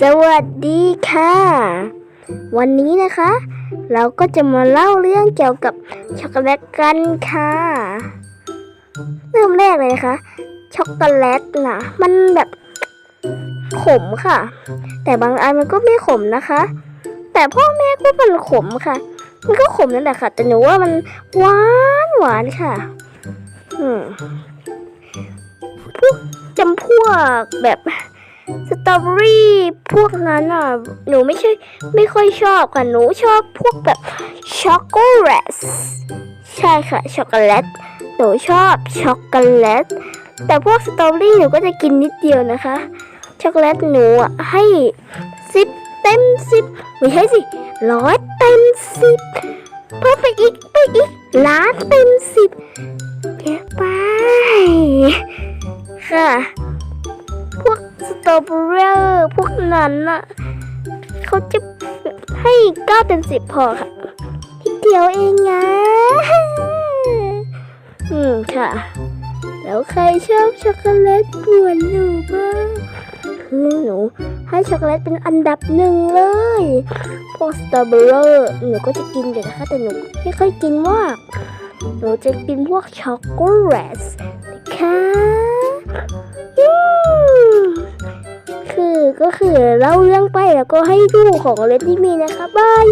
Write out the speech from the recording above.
สวัสดีค่ะ วันนี้นะคะ เราก็จะมาเล่าเรื่องเกี่ยวกับช็อกโกแลตกันค่ะ เริ่มแรกเลยนะคะช็อกโกแลตนะมันแบบขมค่ะ แต่บางอันมันก็ไม่ขมนะคะ แต่พ่อแม่ก็มันขมค่ะ มันก็ขมนั่นแหละค่ะ แต่หนูว่ามันหวานหวานค่ะ อืมพวกจำพวกแบบ สตรอเบอรี่พวกนั้นอะ หนูไม่ใช่ไม่ค่อยชอบค่ะ หนูชอบพวกแบบช็อกโกแลตใช่ค่ะ ช็อกโกแลต หนูชอบช็อกโกแลต แต่พวกสตรอเบอรี่หนูก็จะกินนิดเดียวนะคะ ช็อกโกแลตหนูอะให้สิบเต็มสิบไม่ใช่สิร้อยเต็มสิบเพิ่มไปอีกไปอีกล้านเต็มสิบเยอะไปค่ะ พวกสตรอเบอรี่พวกนั้นน่ะเขาจะให้เก้าเต็มสิบพอค่ะทีเดียวเองนะอืมค่ะ แล้วใครชอบช็อกโกแลตกวนหนูบ้างคือหนูให้ช็อกโกแลตเป็นอันดับหนึ่งเลย พวกสตรอเบอรี่หนูก็จะกินอยู่นะคะแต่หนูไม่ค่อยกินมาก หนูจะกินพวกช็อกโกแลต ก็คือเล่าเรื่องไปแล้วก็ให้ดูของเล่นที่มีนะคะบาย